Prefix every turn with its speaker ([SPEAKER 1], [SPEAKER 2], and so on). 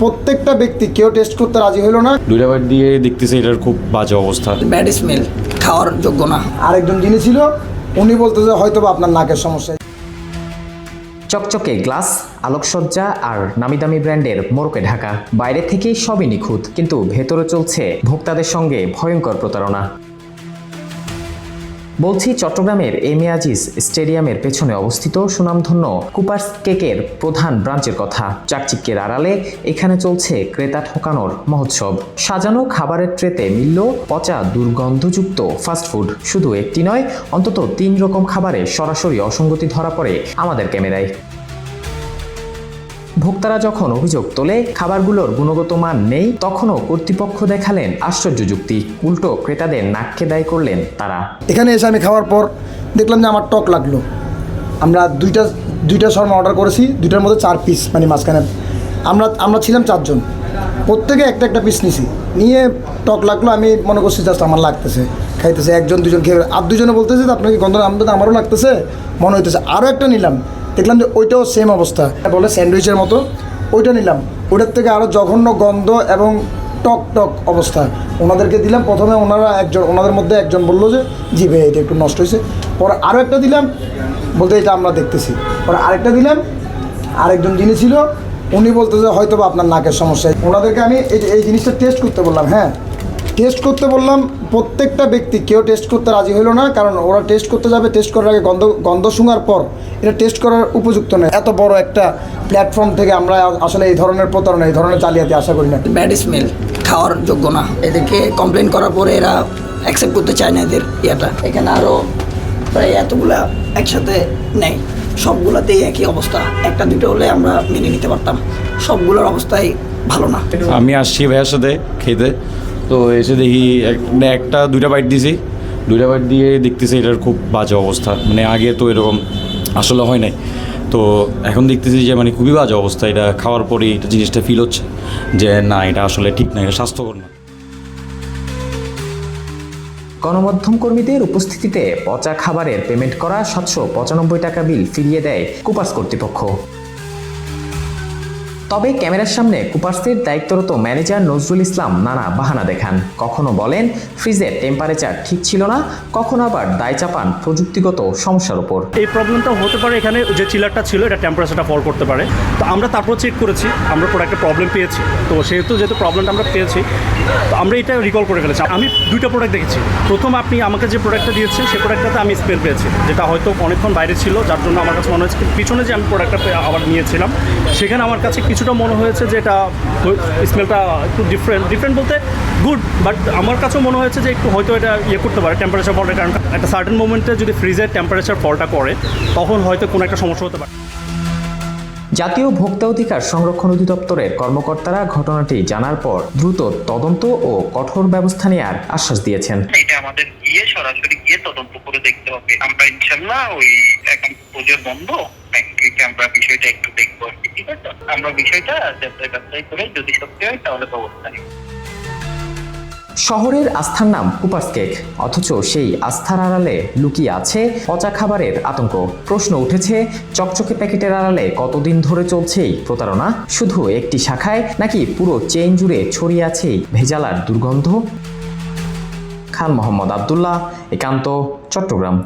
[SPEAKER 1] প্রত্যেকটা ব্যক্তি কেউ টেস্ট করতে রাজি হলো না।
[SPEAKER 2] দুইটা বাইট দিয়ে দেখতেছি এটার খুব বাজে অবস্থা।
[SPEAKER 3] ব্যাড স্মেল খাওয়ার যোগ্য না।
[SPEAKER 1] আরেকজন যিনি ছিল উনি বলতেছে হয়তো বা আপনার নাকের সমস্যা।
[SPEAKER 4] চকচকে গ্লাস আলোকসজ্জা আর নামিদামি ব্র্যান্ডের মোরকে ঢাকা। বাইরে থেকেই সবই নিখুঁত কিন্তু ভেতরে চলছে ভোক্তাদের সঙ্গে ভয়ঙ্কর প্রতারণা। বলছি চট্টগ্রামের এমিয়াজিস স্টেডিয়ামের পেছনে অবস্থিত সুনামধন্য কুপার্স কেকের প্রধান ব্রাঞ্চের কথা। চাকচিক্যের আড়ালে এখানে চলছে ক্রেতা ঠোকানোর মহোৎসব। সাজানো খাবারের ট্রেতে মিলল পচা দুর্গন্ধযুক্ত ফাস্টফুড শুধু একটি নয়, অন্তত তিন রকম খাবারে সরাসরি অসঙ্গতি ধরা পড়ে আমাদের ক্যামেরায়। ভোক্তারা যখন অভিযোগ তোলে, খাবারগুলোর গুণগত মান নেই, তখনও কর্তৃপক্ষ দেখালেন আশ্চর্য যুক্তি। উল্টো ক্রেতাদের নাককে দায়ী করলেন তারা।
[SPEAKER 1] এখানে এসে আমি খাওয়ার পর দেখলাম যে আমার টক লাগল। আমরা দুইটা দুইটা শর্মা অর্ডার করেছি, দুইটার মধ্যে চার পিস মানে মাঝখানে। আমরা আমরা ছিলাম চারজন। প্রত্যেকে একটা একটা পিস নিছি। নিয়ে টক লাগল, আমি মনে করছি জাস্ট আমার লাগতেছে। খাইতেছে একজন দুজন খেয়ে আর দুজনে বলতেছে আপনাকে গন্ধ আমি বলতে আমারও লাগতেছে? মনে হইতেছে আরও একটা নিলাম। দেখলাম যে ওইটাও সেম অবস্থা। বলে স্যান্ডউইচের মতো। ওইটা নিলাম। ওইটার থেকে আরও জঘন্য গন্ধ এবং টক টক অবস্থা। ওনাদেরকে দিলাম। প্রথমে ওনারা একজন ওনাদের মধ্যে একজন বলল যে, জি ভাই, এটা একটু নষ্ট হয়েছে। পরে আরও একটা দিলাম। বলতে এটা আমরা দেখতেছি। পরে আরেকটা দিলাম। আরেকজন যিনি ছিল, উনি বলতেছে হয়তো বা আপনার নাকের সমস্যা। ওনাদেরকে আমি এই এই জিনিসটা টেস্ট করতে বললাম হ্যাঁ। টেস্ট করতে বললাম প্রত্যেকটা ব্যক্তি কেউ টেস্ট করতে রাজি হলো না কারণ ওরা টেস্ট করতে যাবে টেস্ট করার আগে গন্ধ গন্ধ শুঙার পর এটা টেস্ট করার উপযুক্ত নয়। এত বড় একটা প্ল্যাটফর্ম থেকে আমরা আসলে এই ধরনের প্রতারণা এই ধরনের জালিয়াতি আশা করি না।
[SPEAKER 3] ব্যাড স্মেল খাওয়ার যোগ্য না। এদেরকে কমপ্লেন করার পরে এরা অ্যাকসেপ্ট করতে চায় না এদের ইয়েটা। এখানে আরও প্রায় এতগুলা একসাথে নেই। সবগুলাতেই একই অবস্থা। একটা দুটো হলে আমরা মেনে নিতে পারতাম। সবগুলোর অবস্থাই ভালো না।
[SPEAKER 2] আমি আসছি ভাইয়ের সাথে খেতে। তো এসে দেখি মানে একটা, দুইটা বাইট দিছি। দুইটা বাইট দিয়ে দেখতেছি এটার খুব বাজে অবস্থা। মানে আগে তো এরকম আসলে হয় নাই। তো এখন দেখতেছি যে মানে খুবই বাজে অবস্থা। এটা খাওয়ার পরেই এটা জিনিসটা ফিল হচ্ছে যে না, এটা আসলে ঠিক না, এটা স্বাস্থ্যকর না।
[SPEAKER 4] গণমাধ্যম কর্মীদের উপস্থিতিতে পচা খাবারের পেমেন্ট করা সাতশো পঁচানব্বই টাকা বিল ফিরিয়ে দেয় কুপার্স কর্তৃপক্ষ। তবে ক্যামেরার সামনে কুপার্সের দায়িত্বরত ম্যানেজার নজরুল ইসলাম নানা বাহানা দেখান। কখনো বলেন, ফ্রিজের টেম্পারেচার ঠিক ছিল না। কখনো আবার দায় চাপান প্রযুক্তিগত সমস্যার উপর।
[SPEAKER 5] এই প্রবলেমটা হতে পারে এখানে যে চিলারটা ছিল, এটা টেম্পারেচারটা ফল করতে পারে। তো আমরা তারপর চেক করেছি, আমরা প্রোডাক্টের প্রবলেম পেয়েছি। তো সেহেতু যেহেতু প্রবলেমটা আমরা পেয়েছি, তো আমরা এটা রিকল করে ফেলেছি। আমি দুইটা প্রোডাক্ট দেখেছি। প্রথম আপনি আমাকে যে প্রোডাক্টটা দিয়েছেন সেই প্রোডাক্টটাতে আমি স্মেল পেয়েছি, যেটা হয়তো অনেকক্ষণ বাইরে ছিল, যার জন্য আমার কাছে মনে হয়েছে পিছনে যে আমি প্রোডাক্টটা আবার নিয়েছিলাম, সেখানে আমার কাছে কিছুটা মনে হয়েছে যে এটা স্মেলটা একটু ডিফারেন্ট ডিফারেন্ট বলতে গুড বাট আমার কাছেও মনে হয়েছে যে একটু হয়তো এটা ইয়ে করতে পারে টেম্পারেচার ফলটা কারণ একটা সার্টেন মোমেন্টে যদি ফ্রিজের টেম্পারেচার ফলটা করে তখন হয়তো কোনো একটা সমস্যা হতে পারে।
[SPEAKER 4] জাতীয় ভোক্তা অধিকার সংরক্ষণ অধিদপ্তরের কর্মকর্তারা ঘটনাটি জানার পর দ্রুত তদন্ত ও কঠোর ব্যবস্থা নেওয়ার আশ্বাস দিয়েছেন।
[SPEAKER 6] এটা আমাদের গিয়ে সরাসরি গিয়ে তদন্ত করে দেখতে হবে। আমরা ইনশাল্লাহ ওই এখন পুজোর বন্ধ ব্যাংকে আমরা বিষয়টা একটু দেখব আর কি, ঠিক আছে? আমরা বিষয়টা যাচাই বাছাই করে যদি সত্যি হয় তাহলে ব্যবস্থা নিব
[SPEAKER 4] শহরের আস্থার নাম কুপার্স কেক অথচ সেই আস্থার আড়ালে লুকিয়ে আছে পচা খাবারের আতঙ্ক। প্রশ্ন উঠেছে চকচকে প্যাকেটের আড়ালে কতদিন ধরে চলছে এই প্রতারণা? শুধু একটি শাখায় নাকি পুরো চেইন জুড়ে ছড়িয়ে আছে ভেজালার দুর্গন্ধ? খান মোহাম্মদ আবদুল্লাহ একান্ত চট্টগ্রাম।